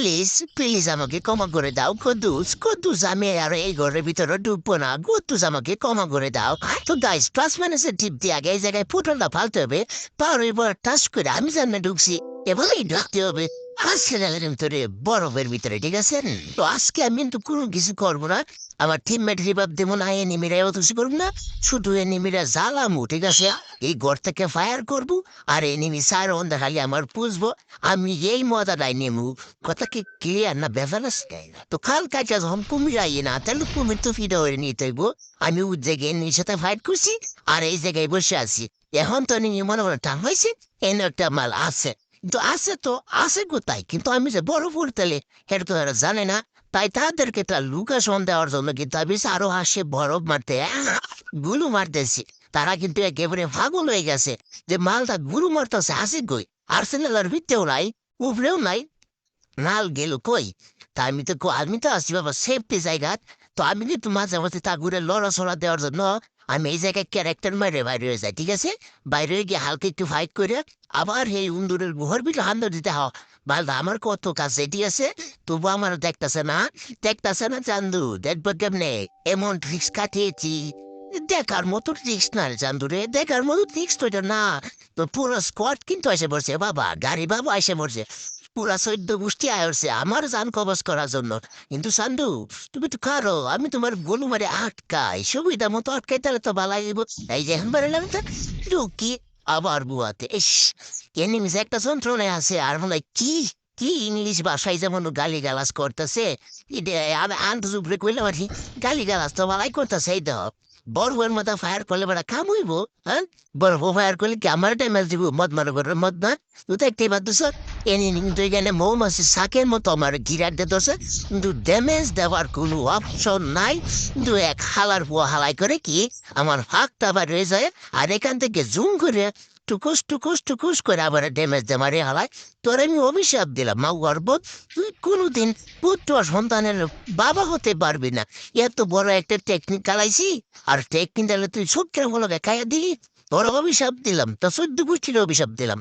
Please please আমাকে ক্ষমা করে দাও কদ্দুস কদ্দুস আমি আর এই ঘরের ভিতরে ডুববো না কদ্দুস আমাকে ক্ষমা করে দাও তো গাইস প্লাস মাইনাসের টিপ দিয়ে আগে এই জায়গায় পুটলটা ফালতে হবে তার এবার টাচ করে আমি জানে ঢুকছি এবারেই ঢুকতে হবে আজকে জায়গার ভিতরে বরফের ভিতরে, ঠিক আছে? তো আজকে আমি কিন্তু কোনো কিছু করব না। আমার এনিমিরা অত কিছু করব না। শুধু এনিমিরা ঠিক আছে? এই ঘর থেকে ফায়ার করব, আর এনিমি সার আমার আমি এই কথা কি ক্লিয়ার না ব্যাপার আছে? তো কাল কাজটা কুমির না, তাহলে কুমির তো ফিরে হয়ে নিতে হইব। আমি ওই জায়গায় এনিমির সাথে ফাইট করছি, আর এই জায়গায় বসে আছি। এখন তো এনিমি মনে মনে টান হয়েছে এনে একটা মাল আছে। কিন্তু আছে তো, আছে কোথায়? কিন্তু আমি যে বড় ফুলতেলে এটা তো এরা জানে না। তাই তাদেরকে তার লুকাশন দেওয়ার জন্য কিন্তু আমি আরও হাসে, বরফ মারতে গুলু মারতেছি। তারা কিন্তু একেবারে পাগল হয়ে গেছে যে মালটা গুরু মারতেছে আসে কই? আর্সেনালের ভিত্তেও নাই, উপরেও নাই। নাল গেল কই? তা আমি তো আমি তো আসছি বাবা সেফটি জায়গা। তো আমি কিন্তু মাঝে মাঝে তা ঘুরে লড়াচড়া দেওয়ার জন্য আমি এই জায়গায় ক্যারেক্টার মারে বাইরে হয়ে যাই ঠিক আছে? বাইরে গিয়ে হালকা একটু ফাইট করে আবার এই উন্দুরের গুহর ভিতরে হান্দ দিতে হও মালদা আমার কত কাছে, ঠিক আছে? তবু আমার দেখতেছে না। দেখতেছে না চান্দু দেখব কেমনে এমন ট্রিক্স কাটিয়েছি। দেখার মতো ট্রিক্স না রে চান্দু রে দেখার মতো ট্রিক্স তো না। তো পুরো স্কোয়াড কিন্তু এসে পড়ছে, বাবা, গাড়ি বাবা এসে পড়ছে। পুরা চৈদ্য গোষ্ঠী আয়রছে আমার যান কবচ করার জন্য। কিন্তু চান্দু তুমি তো কারও আমি তোমার গলু মারে আটকাই সুবিধা মতো আটকাই তাহলে তো দিব। এই যে এখন বেরোলাম তো ঢুকি আবার বুয়াতে ইস এনিমিস একটা যন্ত্রণায় আছে আর মনে কি কি ইংলিশ ভাষায় যেমন গালি গালাজ করতেছে আমি আন্ত উপরে কইলে গালি গালাজ তো ভালাই করতেছে এই তো বরফের মতো ফায়ার করলে বড় কাম হইব হ্যাঁ বরফ ফায়ার করলে কি আমার টাইম দিব মদ মারো করে মদ না তুই তো একটাই বাদ স্যার এনে কিন্তু এখানে মৌমাছি শাকের মতো আমার গিরার দিতেছে কিন্তু ড্যামেজ দেওয়ার কোনো অপশন নাই কিন্তু এক হালার পুয়া হালাই করে কি আমার ফাঁকটা আবার রয়ে যায় আর এখান থেকে জুম করে টুকুস টুকুস টুকুস করে আবার ড্যামেজ দে মারে হালায়। তোর আমি অভিশাপ দিলাম, মা গর্বত। তুই কোনোদিন পুত্র সন্তানের বাবা হতে পারবি না। এত বড় একটা টেকনিক চালাইছি, আর টেকনিক তুই শুক্রের হলো খাইয়া দিলি। তোর অভিশাপ দিলাম তো সদ্য গোষ্ঠীর অভিশাপ দিলাম।